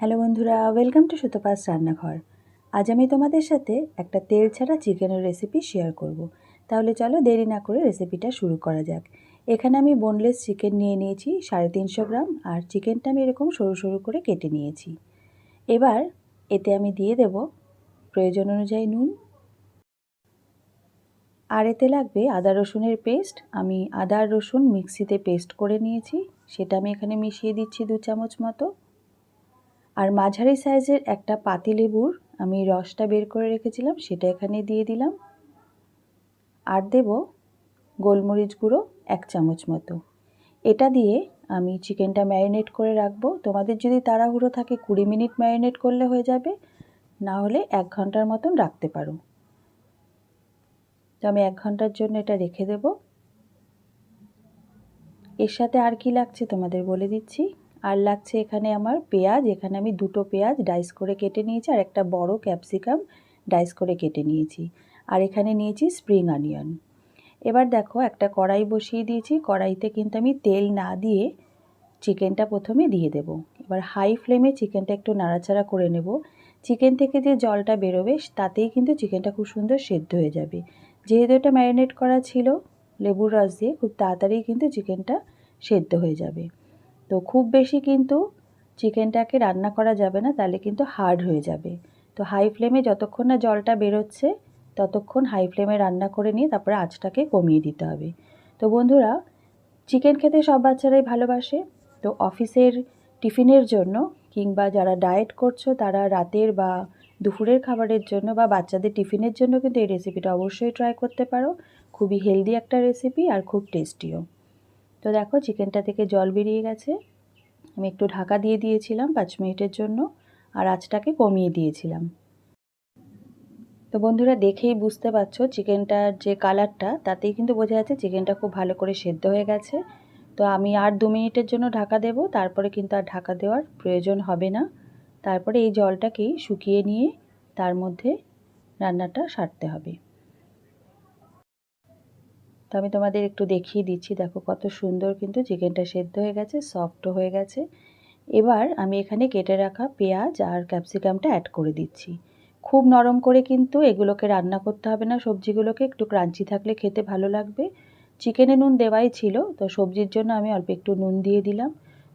Hello বন্ধুরা welcome to Sutapa's রান্নাঘর। আজ আমি তোমাদের সাথে একটা তেল ছাড়া চিকেনের রেসিপি শেয়ার করব। তাহলে চলো দেরি না করে রেসিপিটা শুরু করা যাক। এখানে আমি বোনলেস চিকেন নিয়ে নিয়েছি সাড়ে তিনশো গ্রাম আর চিকেনটা আমি এরকম সরু সরু করে কেটে নিয়েছি। এবার এতে আমি দিয়ে দেব প্রয়োজন অনুযায়ী নুন। আর এতে লাগবে আদা রসুনের পেস্ট আমি আদা রসুন মিক্সিতে পেস্ট করে নিয়েছি। সেটা আমি এখানে মিশিয়ে দিচ্ছি দু চামচ মতো। আর মাঝারি সাইজের একটা পাতিলেবুর আমি রসটা বের করে রেখেছিলাম, সেটা এখানে দিয়ে দিলাম। আর দেব গোলমরিচ গুঁড়ো এক চামচ মতো। এটা দিয়ে আমি চিকেনটা ম্যারিনেট করে রাখব। তোমাদের যদি তাড়াহুড়ো থাকে, কুড়ি মিনিট ম্যারিনেট করলে হয়ে যাবে, না হলে এক ঘণ্টার মতন রাখতে পারো। তো আমি এক ঘণ্টার জন্য এটা রেখে দেব। এর সাথে আর কি লাগছে তোমাদের বলে দিচ্ছি। আর লাগছে এখানে আমার পেঁয়াজ, এখানে আমি দুটো পেঁয়াজ ডাইস করে কেটে নিয়েছি আর একটা বড় ক্যাপসিকাম ডাইস করে কেটে নিয়েছি। আর এখানে নিয়েছি স্প্রিং অনিয়ন। এবার দেখো একটা কড়াই বসিয়ে দিয়েছি, কড়াইতে কিন্তু আমি তেল না দিয়ে চিকেনটা প্রথমে দিয়ে দেব। এবার হাই ফ্লেমে চিকেনটা একটু নাড়াচাড়া করে নেব। চিকেন থেকে যে জলটা বেরোবে, তাতেই কিন্তু চিকেনটা খুব সুন্দর সেদ্ধ হয়ে যাবে। যেহেতু এটা ম্যারিনেট করা ছিল লেবুর রস দিয়ে, খুব তাড়াতাড়ি কিন্তু চিকেনটা সেদ্ধ হয়ে যাবে। তো খুব বেশি কিন্তু চিকেনটাকে রান্না করা যাবে না, তাহলে কিন্তু হার্ড হয়ে যাবে। তো হাই ফ্লেমে যতক্ষণ না জলটা বেরোচ্ছে, ততক্ষণ হাই ফ্লেমে রান্না করে নিয়ে তারপরে আঁচটাকে কমিয়ে দিতে হবে। তো বন্ধুরা, চিকেন খেতে সব বাচ্চারাই ভালোবাসে। তো অফিসের টিফিনের জন্য কিংবা যারা ডায়েট করছ, তারা রাতের বা দুপুরের খাবারের জন্য বা বাচ্চাদের টিফিনের জন্য কিন্তু এই রেসিপিটা অবশ্যই ট্রাই করতে পারো। খুবই হেলদি একটা রেসিপি আর খুব টেস্টিও তো দেখো, চিকেনটা থেকে জল বেরিয়ে গেছে। আমি একটু ঢাকা দিয়ে দিয়েছিলাম পাঁচ মিনিটের জন্য, আর আঁচটাকে কমিয়ে দিয়েছিলাম। তো বন্ধুরা, দেখেই বুঝতে পারছ, চিকেনটার যে কালারটা, তাতেই কিন্তু বোঝা যাচ্ছে চিকেনটা খুব ভালো করে সেদ্ধ হয়ে গেছে। তো আমি আর দু মিনিটের জন্য ঢাকা দেব, তারপরে কিন্তু আর ঢাকা দেওয়ার প্রয়োজন হবে না। তারপরে এই জলটাকেই শুকিয়ে নিয়ে তার মধ্যে রান্নাটা সারতে হবে। তো আমি তোমাদের একটু দেখিয়ে দিচ্ছি। দেখো কত সুন্দর কিন্তু চিকেনটা সেদ্ধ হয়ে গেছে সফটও হয়ে গেছে। এবার আমি এখানে কেটে রাখা পেঁয়াজ আর ক্যাপসিকামটা অ্যাড করে দিচ্ছি। খুব নরম করে কিন্তু এগুলোকে রান্না করতে হবে না, সবজিগুলোকে একটু ক্রাঞ্চি থাকলে খেতে ভালো লাগবে। চিকেনে নুন দেওয়াই ছিল, তো সবজির জন্য আমি অল্প একটু নুন দিয়ে দিলাম।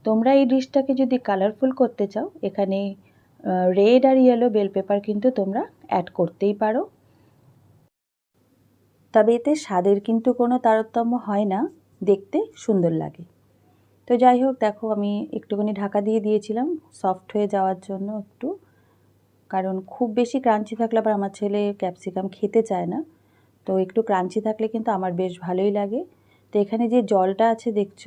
তোমরা এই ডিশটাকে যদি কালারফুল করতে চাও, এখানে রেড আর ইয়েলো বেল পেপার কিন্তু তোমরা অ্যাড করতেই পারো। তবে এতে স্বাদের কিন্তু কোনো তারতম্য হয় না। দেখতে সুন্দর লাগে। তো যাই হোক, দেখো আমি একটুখানি ঢাকা দিয়ে দিয়েছিলাম। সফট হয়ে যাওয়ার জন্য একটু। কারণ খুব বেশি ক্রাঞ্চি থাকলে আবার আমার ছেলে ক্যাপসিকাম খেতে চায় না। তো একটু ক্রাঞ্চি থাকলে কিন্তু আমার বেশ ভালোই লাগে। তো এখানে যে জলটা আছে দেখছ,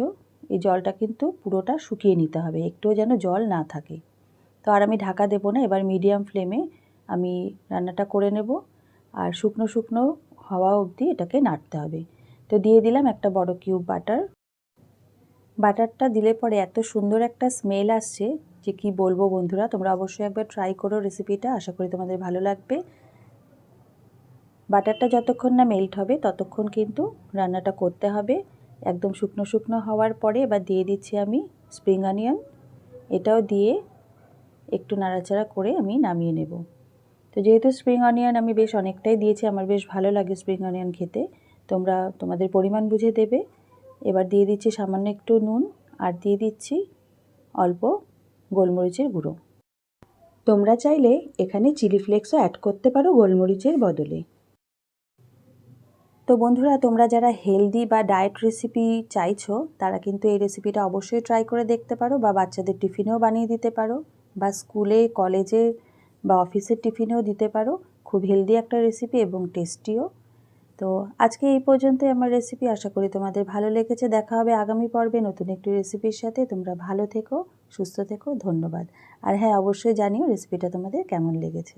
এই জলটা কিন্তু পুরোটা শুকিয়ে নিতে হবে। একটুও যেন জল না থাকে। তো আর আমি ঢাকা দেবো না, এবার মিডিয়াম ফ্লেমে আমি রান্নাটা করে নেব। আর শুকনো শুকনো হওয়া অবধি এটাকে নাড়তে হবে। তো দিয়ে দিলাম একটা বড় কিউব বাটার বাটারটা দিলে পরে এত সুন্দর একটা স্মেল আসছে যে কি বলব বন্ধুরা, তোমরা অবশ্যই একবার ট্রাই করো রেসিপিটা আশা করি তোমাদের ভালো লাগবে। বাটারটা যতক্ষণ না মেল্ট হবে, ততক্ষণ কিন্তু রান্নাটা করতে হবে। একদম শুকনো শুকনো হওয়ার পরে এবার দিয়ে দিচ্ছি আমি স্প্রিং অনিয়ন এটাও দিয়ে একটু নাড়াচাড়া করে আমি নামিয়ে নেব। তো যেহেতু স্প্রিং অনিয়ন আমি বেশ অনেকটাই দিয়েছি, আমার বেশ ভালো লাগে স্প্রিং অনিয়ন খেতে। তোমরা তোমাদের পরিমাণ বুঝে দেবে। এবার দিয়ে দিচ্ছি সামান্য একটু নুন আর দিয়ে দিচ্ছি অল্প গোলমরিচের গুঁড়ো। তোমরা চাইলে এখানে চিলি ফ্লেক্সও অ্যাড করতে পারো গোলমরিচের বদলে। তো বন্ধুরা, তোমরা যারা হেলদি বা ডায়েট রেসিপি চাইছো, তারা কিন্তু এই রেসিপিটা অবশ্যই ট্রাই করে দেখতে পারো বা বাচ্চাদের টিফিনেও বানিয়ে দিতে পারো বা স্কুলে কলেজে বা অফিসের টিফিনেও দিতে পারো। খুব হেলদি একটা রেসিপি এবং টেস্টিও তো আজকে এই পর্যন্তই আমার রেসিপি আশা করি তোমাদের ভালো লেগেছে। দেখা হবে আগামী পর্বে নতুন একটি রেসিপির সাথে। তোমরা ভালো থেকো, সুস্থ থেকো। ধন্যবাদ। আর হ্যাঁ অবশ্যই জানিও রেসিপিটা তোমাদের কেমন লেগেছে।